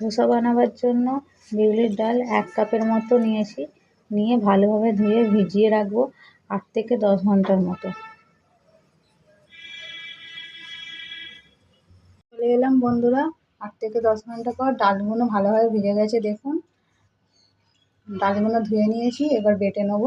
ধোসা বানাবার জন্য বিউলির ডাল এক কাপের মতো নিয়েছি। নিয়ে ভালোভাবে ধুয়ে ভিজিয়ে রাখব আট থেকে দশ ঘণ্টার মতো। চলে এলাম বন্ধুরা, আট থেকে দশ ঘণ্টা পর ডালগুলো ভালোভাবে ভিজে গেছে, দেখুন। ডালগুলো ধুয়ে নিয়েছি, এবার বেটে নেব।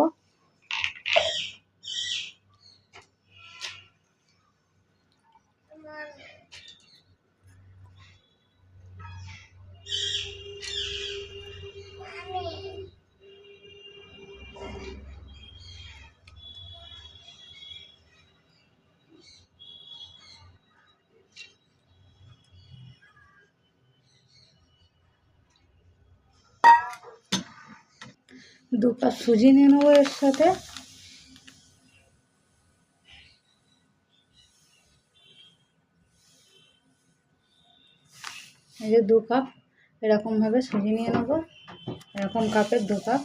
দু কাপ সুজি নিয়ে নেব এর সাথে। এই যে দু কাপ, এরকমভাবে সুজি নিয়ে নেব। এরকম কাপের দু কাপ।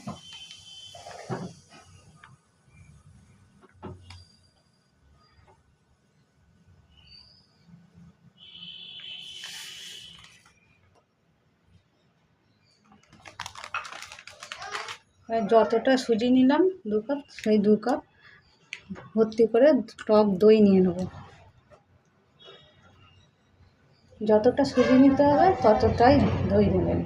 যতটা সুজি নিলাম দু কাপ, সেই দু কাপ ভর্তি করে টক দই নিয়ে নেব। যতটা সুজি নিতে হবে ততটাই দই নেবেন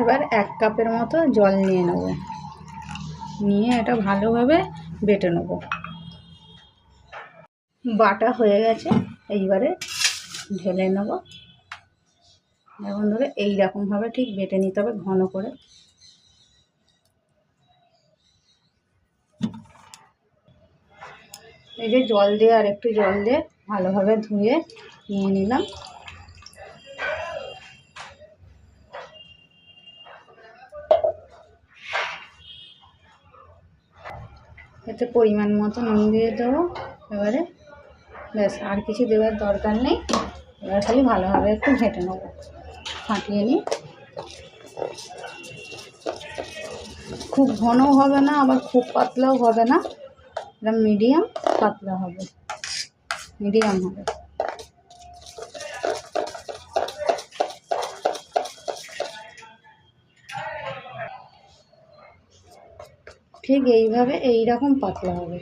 এবার এক কাপের মতো জল নিয়ে নেব। নিয়ে এটা ভালোভাবে বেটে নেব। বাটা হয়ে গেছে, এইবারে ঢেলে নেব। এখন ধরে এইরকমভাবে ঠিক বেটে নিতে হবে ঘন করে। এই যে জল দিয়ে আর একটু জল দিয়ে ভালোভাবে ধুয়ে নিয়ে নিলাম। এতে পরিমাণ মতো নুন দিয়ে দেবো এবারে। ব্যাস, আর কিছু দেওয়ার দরকার নেই। এবার খালি ভালোভাবে একটু ঘেঁটে নেব। ফাটিয়ে নিই। খুব ঘনও হবে না, আবার খুব পাতলাও হবে না। এটা মিডিয়াম পাতলা হবে। মিডিয়াম হবে। ঠিক এইভাবে এই রকম পাতলা হবে।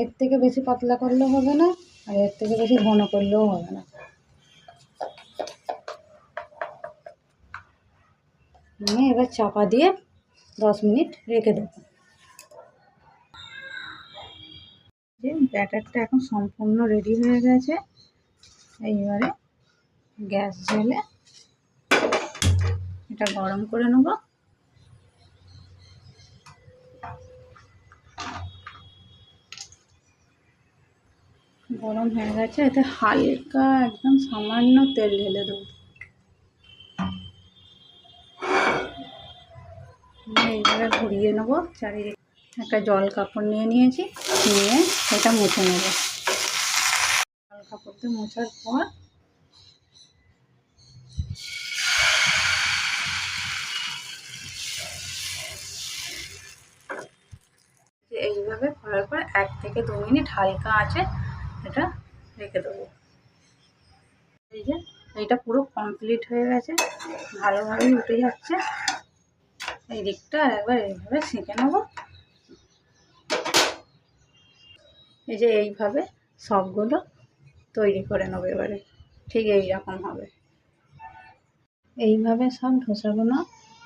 এর থেকে বেশি পাতলা করলেও হবে না, আর এর থেকে বেশি ঘন করলেও হবে না। আমি এবার চাপা দিয়ে দশ মিনিট রেখে দেবো। যে ব্যাটারটা এখন সম্পূর্ণ রেডি হয়ে গেছে, এইবারে গ্যাস জ্বেলে এটা গরম করে নেব। গরম হয়ে গেছে, এতে হালকা একদম সামান্য তেল ঢেলে দেবো। এইভাবে ঘুরিয়ে নেব চারিদিকে। একটা জল কাপড় নিয়ে নিয়েছি, নিয়ে এটা মুছে নেব। জল কাপড় দিয়ে মোছার পর এইভাবে করার পর এক থেকে দু মিনিট হালকা আছে এটা রেখে দেবো। এই যে, এইটা পুরো কমপ্লিট হয়ে গেছে, ভালোভাবেই উঠে যাচ্ছে। এই দিকটা একবার এইভাবে সেঁকে নেব। এই যে এইভাবে সবগুলো তৈরি করে নেব এবারে, ঠিক এই রকম হবে। এইভাবে সব ধোসাগুলো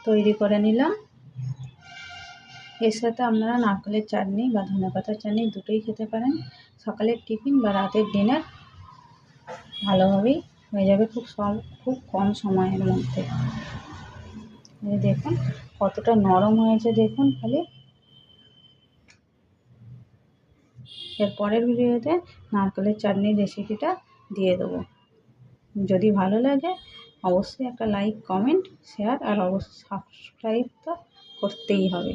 তৈরি করে নিলাম। এর সাথে আপনারা নারকেলের চাটনি বা ধনে পাতার চাটনি দুটোই খেতে পারেন। সকালের টিফিন বা রাতের ডিনার ভালোভাবেই হয়ে যাবে খুব সব খুব কম সময়ের মধ্যে। দেখুন, কতটা নরম হয়েছে দেখুন খালি। এর পরের ভিডিওতে নারকেলের চাটনির রেসিপিটা দিয়ে দেবো। যদি ভালো লাগে, অবশ্যই একটা লাইক কমেন্ট শেয়ার আর অবশ্যই সাবস্ক্রাইব তো করতেই হবে।